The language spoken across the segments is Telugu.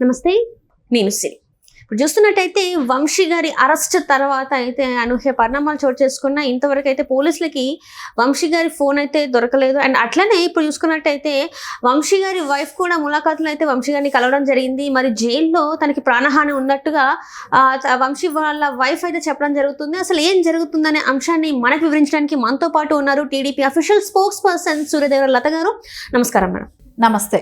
నమస్తే. నేను సిరి. ఇప్పుడు చూస్తున్నట్టయితే వంశీ గారి అరెస్ట్ తర్వాత అయితే అనూహ్య పరిణామాలు చోటు చేసుకున్న ఇంతవరకు అయితే పోలీసులకి వంశీ గారి ఫోన్ అయితే దొరకలేదు. అండ్ అట్లనే ఇప్పుడు చూసుకున్నట్టయితే వంశీ గారి వైఫ్ కూడా ములాఖాతులు అయితే వంశీ గారిని కలవడం జరిగింది. మరి జైల్లో తనకి ప్రాణహాని ఉన్నట్టుగా వంశీ వాళ్ళ వైఫ్ అయితే చెప్పడం జరుగుతుంది. అసలు ఏం జరుగుతుందనే అంశాన్ని మనకు వివరించడానికి మనతో పాటు ఉన్నారు TDP official spokesperson Suryadevara Latha గారు. నమస్కారం మేడం. నమస్తే.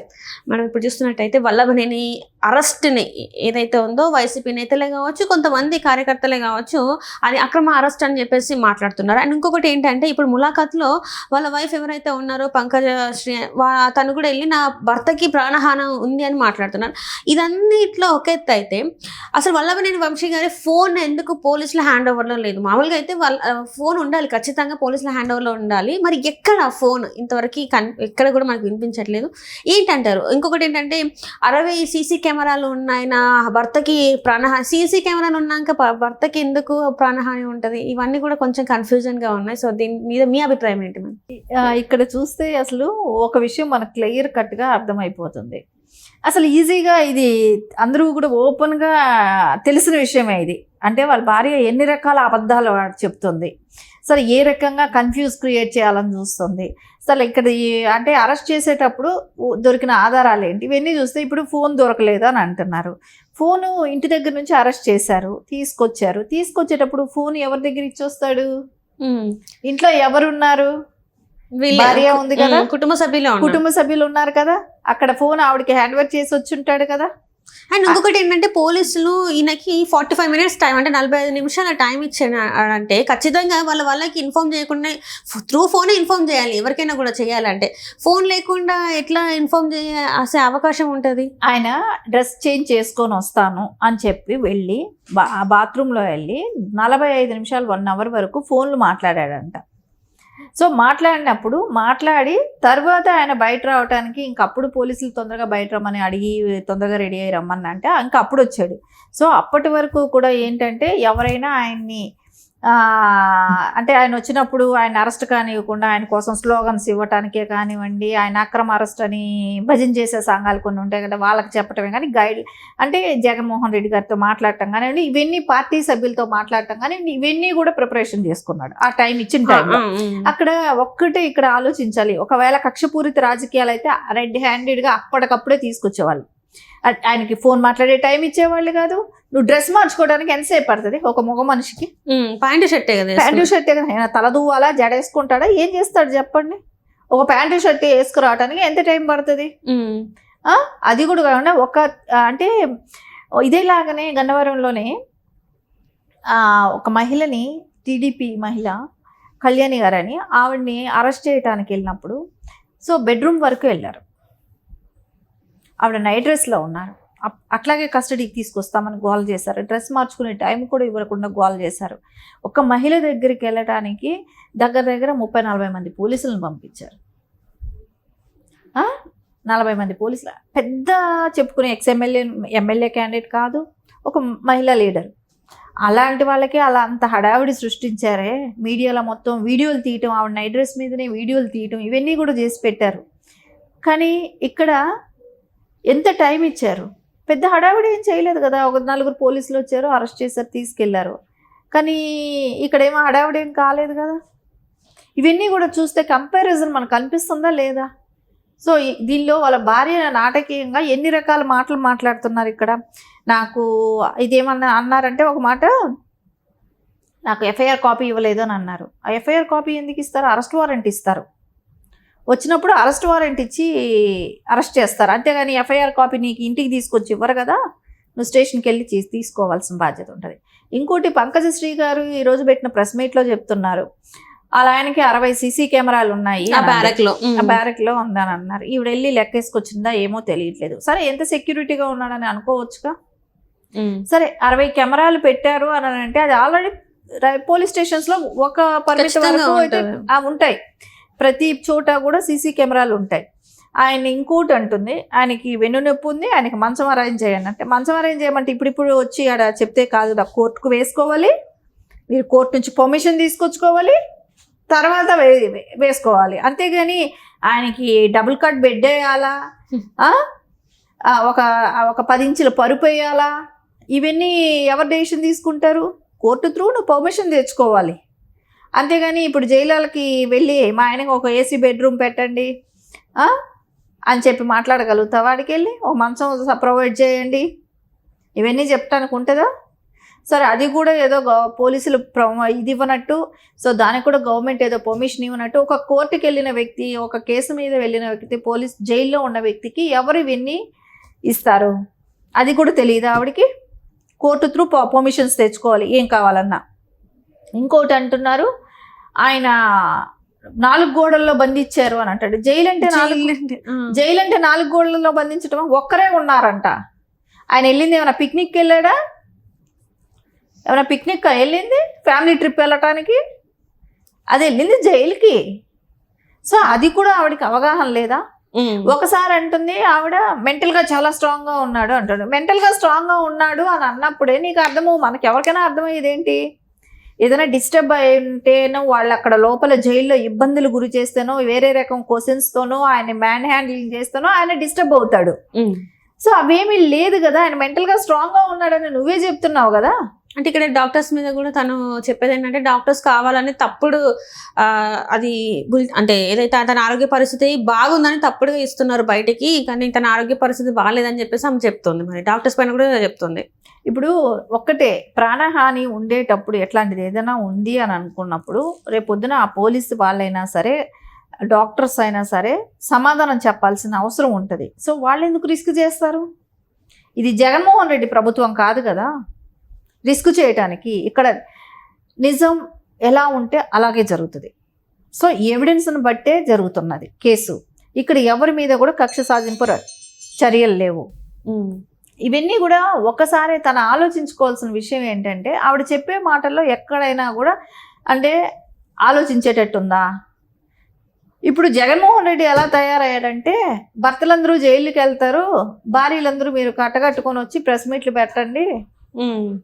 మనం ఇప్పుడు చూస్తున్నట్టయితే వల్లభనేని అరెస్ట్ని ఏదైతే ఉందో వైసీపీ నేతలే కావచ్చు కొంతమంది కార్యకర్తలే కావచ్చు అది అక్రమ అరెస్ట్ అని చెప్పేసి మాట్లాడుతున్నారు. అండ్ ఇంకొకటి ఏంటంటే ఇప్పుడు ములాఖాత్లో వాళ్ళ వైఫ్ ఎవరైతే ఉన్నారో పంకజ శ్రీ తను కూడా వెళ్ళి నా భర్తకి ప్రాణహానం ఉంది అని మాట్లాడుతున్నారు. ఇదన్నిట్లో ఒక ఎత్తు అయితే అసలు వల్లభనేని వంశీ గారి ఫోన్ ఎందుకు పోలీసుల హ్యాండ్ ఓవర్లో లేదు? మామూలుగా అయితే వాళ్ళ ఫోన్ ఉండాలి ఖచ్చితంగా పోలీసుల హ్యాండ్ ఓవర్లో ఉండాలి. మరి ఎక్కడ ఫోన్ ఇంతవరకు కన్ ఎక్కడ కూడా మనకు వినిపించట్లేదు. ఏంటంటారు? ఇంకొకటి ఏంటంటే అరవై సీసీ కెమెరాలు ఉన్నాయన భర్తకి ప్రాణహాని సీసీ కెమెరాలు ఉన్నాక భర్తకి ఎందుకు ప్రాణహాని ఉంటుంది? ఇవన్నీ కూడా కొంచెం కన్ఫ్యూజన్గా ఉన్నాయి. సో దీని మీద మీ అభిప్రాయం ఏంటి మ్యామ్? ఇక్కడ చూస్తే అసలు ఒక విషయం మనకు క్లియర్ కట్గా అర్థమైపోతుంది. అసలు ఈజీగా ఇది అందరూ కూడా ఓపెన్గా తెలిసిన విషయమే ఇది. అంటే వాళ్ళ భార్య ఎన్ని రకాల అబద్ధాలు చెప్తుంది. సరే ఏ రకంగా కన్ఫ్యూజ్ క్రియేట్ చేయాలని చూస్తుంది? అసలు ఇక్కడ అంటే అరెస్ట్ చేసేటప్పుడు దొరికిన ఆధారాలు ఏంటి? ఇవన్నీ చూస్తే ఇప్పుడు ఫోన్ దొరకలేదు అని అంటున్నారు. ఫోను ఇంటి దగ్గర నుంచి అరెస్ట్ చేశారు తీసుకొచ్చారు. తీసుకొచ్చేటప్పుడు ఫోన్ ఎవరి దగ్గర ఇచ్చొస్తాడు? ఇంట్లో ఎవరున్నారు? భార్య ఉంది కదా? కుటుంబ సభ్యులే కుటుంబ సభ్యులు ఉన్నారు కదా? అక్కడ ఫోన్ ఆవిడకి హ్యాండ్ ఓవర్ చేసి వచ్చి ఉంటాడు కదా? అండ్ ఇంకొకటి ఏంటంటే పోలీసులు ఈయనకి ఫార్టీ ఫైవ్ మినిట్స్ టైం అంటే నలభై ఐదు నిమిషాల టైం ఇచ్చాడు అంటే ఖచ్చితంగా వాళ్ళ వాళ్ళకి ఇన్ఫార్మ్ చేయకుండా త్రూ ఫోనే ఇన్ఫార్మ్ చేయాలి ఎవరికైనా కూడా చేయాలంటే. ఫోన్ లేకుండా ఎట్లా ఇన్ఫార్మ్ చేసే అవకాశం ఉంటుంది? ఆయన డ్రెస్ చేంజ్ చేసుకొని వస్తాను అని చెప్పి వెళ్ళి బా బాత్రూంలో వెళ్ళి నలభై ఐదు నిమిషాలు వన్ అవర్ వరకు ఫోన్లు మాట్లాడాడంట. సో మాట్లాడినప్పుడు మాట్లాడి తర్వాత ఆయన బయట రావడానికి ఇంకప్పుడు పోలీసులు తొందరగా బయట రమ్మని అడిగి తొందరగా రెడీ అయ్యి రమ్మని అంటే ఇంకా అప్పుడు వచ్చాడు. సో అప్పటి వరకు కూడా ఏంటంటే ఎవరైనా ఆయన్ని అంటే ఆయన వచ్చినప్పుడు ఆయన అరెస్ట్ కానివ్వకుండా ఆయన కోసం స్లోగన్స్ ఇవ్వటానికే కానివ్వండి ఆయన అక్రమ అరెస్ట్ అని భజన చేసే సంఘాలు కొన్ని ఉంటాయి కదా వాళ్ళకి చెప్పటమే కానీ గైడ్ అంటే జగన్మోహన్ రెడ్డి గారితో మాట్లాడటం కానివ్వండి ఇవన్నీ పార్టీ సభ్యులతో మాట్లాడటం కానీ ఇవన్నీ కూడా ప్రిపరేషన్ చేసుకున్నాడు ఆ టైం ఇచ్చిన టైంలో. అక్కడ ఒక్కటే ఇక్కడ ఆలోచించాలి ఒకవేళ కక్షపూరిత రాజకీయాలు అయితే రెడ్ హ్యాండెడ్గా అప్పటికప్పుడే తీసుకొచ్చేవాళ్ళు. ఆయనకి ఫోన్ మాట్లాడే టైం ఇచ్చేవాళ్ళు కాదు. నువ్వు డ్రెస్ మార్చుకోవడానికి ఎంతసేపు పడుతుంది? ఒక మగ మనిషికి. పాయింట్ షర్టే కదా ప్యాంటు షర్ట్ ఆయన తల దువ్వాలా జడ వేసుకుంటాడా? ఏం చేస్తాడు చెప్పండి. ఒక ప్యాంటు షర్ట్ వేసుకురావడానికి ఎంత టైం పడుతుంది? అది కూడా కాకుండా ఒక అంటే ఇదేలాగానే గన్నవరంలోనే ఒక మహిళని టీడీపీ మహిళ కళ్యాణి గారని ఆవిడ్ని అరెస్ట్ చేయడానికి వెళ్ళినప్పుడు సో బెడ్రూమ్ వరకు వెళ్ళారు. ఆవిడ నైట్ డ్రెస్లో ఉన్నారు. అప్- అట్లాగే కస్టడీకి తీసుకొస్తామని గోల్ చేశారు. డ్రెస్ మార్చుకునే టైం కూడా ఇవ్వకుండా గోల్ చేశారు. ఒక మహిళ దగ్గరికి వెళ్ళటానికి దగ్గర దగ్గర ముప్పై నలభై మంది పోలీసులను పంపించారు. నలభై మంది పోలీసులు. పెద్ద చెప్పుకునే ఎక్స్ఎమ్మెల్యే ఎమ్మెల్యే ఎమ్మెల్యే క్యాండిడేట్ కాదు ఒక మహిళా లీడర్. అలాంటి వాళ్ళకి అలా అంత హడావిడి సృష్టించారే. మీడియాలో మొత్తం వీడియోలు తీయటం ఆవిడ నైట్ డ్రెస్ మీదనే వీడియోలు తీయటం ఇవన్నీ కూడా చేసి పెట్టారు. కానీ ఇక్కడ ఎంత టైం ఇచ్చారు? పెద్ద హడావిడి ఏం చేయలేదు కదా. ఒక నలుగురు పోలీసులు వచ్చారు అరెస్ట్ చేశారు తీసుకెళ్ళారు. కానీ ఇక్కడ ఏమో హడావిడి ఏం కాలేదు కదా. ఇవన్నీ కూడా చూస్తే కంపారిజన్ మనకు కనిపిస్తుందా లేదా? సో దీనిలో వాళ్ళ భార్య నాటకీయంగా ఎన్ని రకాల మాటలు మాట్లాడుతున్నారు ఇక్కడ? నాకు ఇదేమన్నా అన్నారంటే ఒక మాట నాకు ఎఫ్ఐఆర్ కాపీ ఇవ్వలేదు అని అన్నారు. ఆ ఎఫ్ఐఆర్ కాపీ ఎందుకు ఇస్తారు? అరెస్ట్ వారెంట్ ఇస్తారు. వచ్చినప్పుడు అరెస్ట్ వారెంట్ ఇచ్చి అరెస్ట్ చేస్తారు. అంతేగాని ఎఫ్ఐఆర్ కాపీ నీకు ఇంటికి తీసుకొచ్చి ఇవ్వరు కదా నువ్వు స్టేషన్కి వెళ్ళి తీసుకోవాల్సిన బాధ్యత ఉంటుంది. ఇంకోటి పంకజశ్రీ గారు ఈరోజు పెట్టిన ప్రెస్ మీట్లో చెప్తున్నారు. అలా ఆయనకి అరవై సీసీ కెమెరాలు ఉన్నాయి. బ్యారక్లో బ్యారక్ ఉందని అన్నారు. ఈవిడ వెళ్ళి లెక్కేసుకొచ్చిందా ఏమో తెలియట్లేదు. సరే ఎంత సెక్యూరిటీగా ఉన్నాడని అనుకోవచ్చుగా. సరే అరవై కెమెరాలు పెట్టారు అని అంటే అది ఆల్రెడీ పోలీస్ స్టేషన్స్లో ఒక పరిమితి ఖచ్చితంగా వరకు అయితే ఉంటుంది. ఆ, ఉంటాయి. ప్రతి చోట కూడా సీసీ కెమెరాలు ఉంటాయి. ఆయన ఇంకోటి అంటుంది ఆయనకి వెన్నునొప్పి ఉంది ఆయనకి మంచం అరేంజ్ చేయండి అంటే మంచం అరేంజ్ చేయమంటే ఇప్పుడు వచ్చి ఆడ చెప్తే కాదు రా కోర్టుకు వేసుకోవాలి మీరు కోర్టు నుంచి పర్మిషన్ తీసుకొచ్చుకోవాలి తర్వాత వే- వేసుకోవాలి. అంతేగాని ఆయనకి డబుల్ కట్ బెడ్ వేయాలా? ఒక ఒక పది ఇంచుల పరుపు వేయాలా? ఇవన్నీ ఎవరు డెసిషన్ తీసుకుంటారు? కోర్టు త్రూ నువ్వు పర్మిషన్ తెచ్చుకోవాలి. అంతేగాని ఇప్పుడు జైలుకి వెళ్ళి మా ఆయనకు ఒక ఏసీ బెడ్రూమ్ పెట్టండి అని చెప్పి మాట్లాడగలుగుతా వాడికి వెళ్ళి? ఓ మంచం ప్రొవైడ్ చేయండి. ఇవన్నీ చెప్తానికి ఉంటుందా? సరే అది కూడా ఏదో గవ- పోలీసులు ఇది ఇవ్వనట్టు సో దానికి కూడా గవర్నమెంట్ ఏదో పర్మిషన్ ఇవ్వనట్టు ఒక కోర్టుకి వెళ్ళిన వ్యక్తి ఒక కేసు మీద వెళ్ళిన వ్యక్తి పోలీస్ జైల్లో ఉన్న వ్యక్తికి ఎవరు ఇవన్నీ ఇస్తారు? అది కూడా తెలియదు ఆవిడకి? కోర్టు త్రూ పర్మిషన్స్ తెచ్చుకోవాలి ఏం కావాలన్నా. ఇంకోటి అంటున్నారు ఆయన నాలుగు గోడల్లో బంధించారు అని అంటాడు. జైలు అంటే నాలుగు జైలు అంటే నాలుగు గోడలలో బంధించడం ఒక్కరే ఉన్నారంట. ఆయన వెళ్ళింది ఏమైనా పిక్నిక్ వెళ్ళాడా? ఏమైనా పిక్నిక్ వెళ్ళింది? ఫ్యామిలీ ట్రిప్ వెళ్ళటానికి? అది వెళ్ళింది జైలుకి. సో అది కూడా ఆవిడకి అవగాహన లేదా? ఒకసారి అంటుంది ఆవిడ మెంటల్గా చాలా స్ట్రాంగ్గా ఉన్నాడు అంటాడు. మెంటల్గా స్ట్రాంగ్గా ఉన్నాడు అని అన్నప్పుడే నీకు అర్థము మనకి ఎవరికైనా అర్థమయ్యేది ఏంటి? ఏదైనా డిస్టర్బ్ అయి ఉంటేనో వాళ్ళు అక్కడ లోపల జైల్లో ఇబ్బందులు గురి చేస్తేనో వేరే రకం క్వశ్చన్స్తోనో ఆయన మ్యాన్ హ్యాండ్లింగ్ చేస్తేనో ఆయన డిస్టర్బ్ అవుతాడు. సో అవేమీ లేదు కదా. ఆయన మెంటల్గా స్ట్రాంగ్గా ఉన్నాడని నువ్వే చెప్తున్నావు కదా? అంటే ఇక్కడ డాక్టర్స్ మీద కూడా తను చెప్పేది ఏంటంటే డాక్టర్స్ కావాలని తప్పుడు అది అంటే ఏదైతే తన ఆరోగ్య పరిస్థితి బాగుందని తప్పుడుగా ఇస్తున్నారు బయటికి కానీ తన ఆరోగ్య పరిస్థితి బాగాలేదని చెప్పేసి ఆమె చెప్తుంది. మరి డాక్టర్స్ పైన కూడా చెప్తుంది. ఇప్పుడు ఒక్కటే ప్రాణహాని ఉండేటప్పుడు ఎట్లాంటిది? ఏదైనా ఉంది అని అనుకున్నప్పుడు రేపొద్దున ఆ పోలీసు వాళ్ళైనా సరే డాక్టర్స్ అయినా సరే సమాధానం చెప్పాల్సిన అవసరం ఉంటుంది. సో వాళ్ళు ఎందుకు రిస్క్ చేస్తారు? ఇది జగన్మోహన్ రెడ్డి ప్రభుత్వం కాదు కదా? రిస్క్ చేయటానికి ఇక్కడ నిజం ఎలా ఉంటే అలాగే జరుగుతుంది. సో ఎవిడెన్స్ని బట్టే జరుగుతున్నది కేసు. ఇక్కడ ఎవరి మీద కూడా కక్ష సాధింపు చర్యలు లేవు. ఇవన్నీ కూడా ఒకసారి తను ఆలోచించుకోవాల్సిన విషయం ఏంటంటే ఆవిడ చెప్పే మాటల్లో ఎక్కడైనా కూడా అంటే ఆలోచించేటట్టుందా? ఇప్పుడు జగన్మోహన్ రెడ్డి ఎలా తయారయ్యాడంటే భర్తలందరూ జైలుకి వెళ్తారు భార్యలందరూ మీరు కట్టగట్టుకొని వచ్చి ప్రెస్ మీట్లు పెట్టండి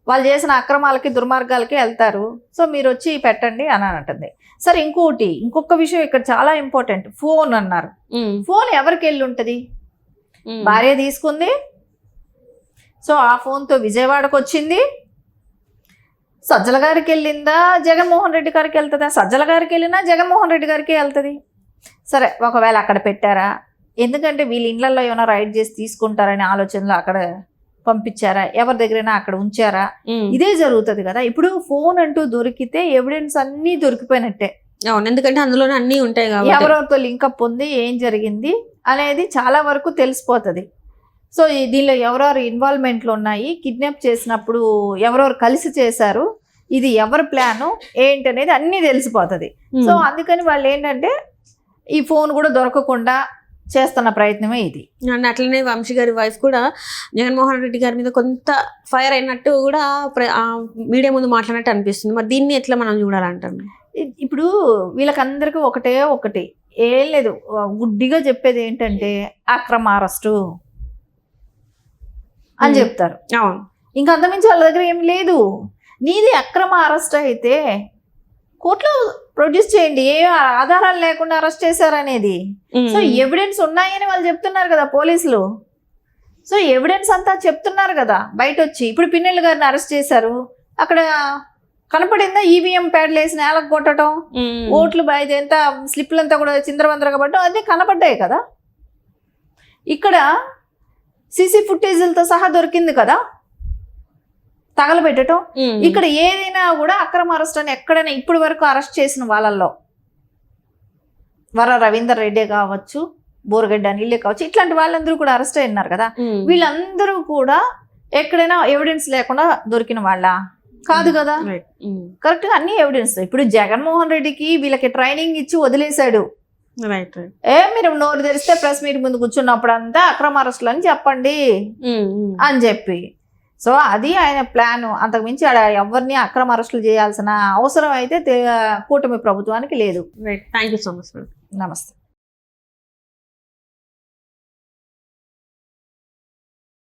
వాళ్ళు చేసిన అక్రమాలకి దుర్మార్గాలకి వెళ్తారు. సో మీరు వచ్చి పెట్టండి అని అంటుంది. సరే ఇంకోటి ఇంకొక విషయం ఇక్కడ చాలా ఇంపార్టెంట్. ఫోన్ అన్నారు. ఫోన్ ఎవరికి వెళ్ళి ఉంటుంది? భార్య తీసుకుంది. సో ఆ ఫోన్తో విజయవాడకు వచ్చింది. సజ్జల గారికి వెళ్ళిందా? జగన్మోహన్ రెడ్డి గారికి వెళ్తుందా? సజ్జల గారికి వెళ్ళినా జగన్మోహన్ రెడ్డి గారికి వెళ్తుంది. సరే ఒకవేళ అక్కడ పెట్టారా? ఎందుకంటే వీళ్ళ ఇళ్ళల్లో ఏమైనా రైడ్ చేసి తీసుకుంటారనే ఆలోచనలో అక్కడ పంపించారా? ఎవరి దగ్గరైనా అక్కడ ఉంచారా? ఇదే జరుగుతుంది కదా. ఇప్పుడు ఫోన్ అంటూ దొరికితే ఎవిడెన్స్ అన్నీ దొరికిపోయినట్టే. అవును ఎందుకంటే అందులోనే అన్ని ఉంటాయి కాబట్టి. ఎవరెవరితో లింకప్ ఉంది ఏం జరిగింది అనేది చాలా వరకు తెలిసిపోతుంది. సో దీనిలో ఎవరెవరు ఇన్వాల్వ్మెంట్లు ఉన్నాయి కిడ్నాప్ చేసినప్పుడు ఎవరెవరు కలిసి చేశారు ఇది ఎవరి ప్లాను ఏంటి అనేది అన్నీ తెలిసిపోతుంది. సో అందుకని వాళ్ళు ఏంటంటే ఈ ఫోన్ కూడా దొరకకుండా చేస్తున్న ప్రయత్నమే ఇది. అండ్ అట్లనే వంశీ గారి వైఫ్ కూడా జగన్మోహన్ రెడ్డి గారి మీద కొంత ఫైర్ అయినట్టు కూడా మీడియా ముందు మాట్లాడినట్టు అనిపిస్తుంది. మరి దీన్ని ఎట్లా మనం చూడాలంటాం ఇప్పుడు వీళ్ళకందరికీ ఒకటే ఒకటి. ఏం లేదు. గుడ్డిగా చెప్పేది ఏంటంటే అక్రమ అరెస్టు అని. చెప్తారు. అవును. ఇంకా అంతమించి వాళ్ళ దగ్గర ఏం లేదు. నీది అక్రమ అరెస్ట్ అయితే కోర్టులో ప్రొడ్యూస్ చేయండి. ఏ ఆధారాలు లేకుండా అరెస్ట్ చేశారనేది. సో ఎవిడెన్స్ ఉన్నాయని వాళ్ళు చెప్తున్నారు కదా పోలీసులు. సో ఎవిడెన్స్ అంతా చెప్తున్నారు కదా బయట వచ్చి ఇప్పుడు పిన్నెల్లి గారిని అరెస్ట్ చేశారు. అక్కడ కనపడిందా ఈవీఎం ప్యాడ్లు వేసి నేలకు కొట్టడం. ఓట్లు బయట ఎంత స్లిప్లు అంతా కూడా చిందరవందరగా పడ్డం. అన్నీ కనపడ్డాయి కదా. ఇక్కడ సీసీ ఫుటేజీలతో సహా దొరికింది కదా. తగలబెట్టడం. ఇక్కడ ఏదైనా కూడా అక్రమ అరెస్ట్ అని ఎక్కడైనా ఇప్పటి వరకు అరెస్ట్ చేసిన వాళ్ళల్లో. వర రవీందర్ రెడ్డి కావచ్చు బోరగడ్డ అనిలే కావచ్చు ఇట్లాంటి వాళ్ళందరూ కూడా అరెస్ట్ అయినారు కదా. వీళ్ళందరూ కూడా ఎక్కడైనా ఎవిడెన్స్ లేకుండా దొరికిన వాళ్ళ? కాదు కదా. ఉమ్. కరెక్ట్గా అన్ని ఎవిడెన్స్ ఇప్పుడు జగన్మోహన్ రెడ్డికి వీళ్ళకి ట్రైనింగ్ ఇచ్చి వదిలేశాడు. ఏ మీరు నోరు తెరిస్తే ప్రెస్ మీట్ ముందు కూర్చున్నప్పుడు అంతా అక్రమ అరెస్టులు అని చెప్పండి. అని చెప్పి. సో అది ఆయన ప్లాన్. అంతకుమించి ఆడ ఎవరిని అక్రమ అరెస్టులు చేయాల్సిన అవసరం అయితే కూటమి ప్రభుత్వానికి లేదు. Right thank you so much నమస్తే.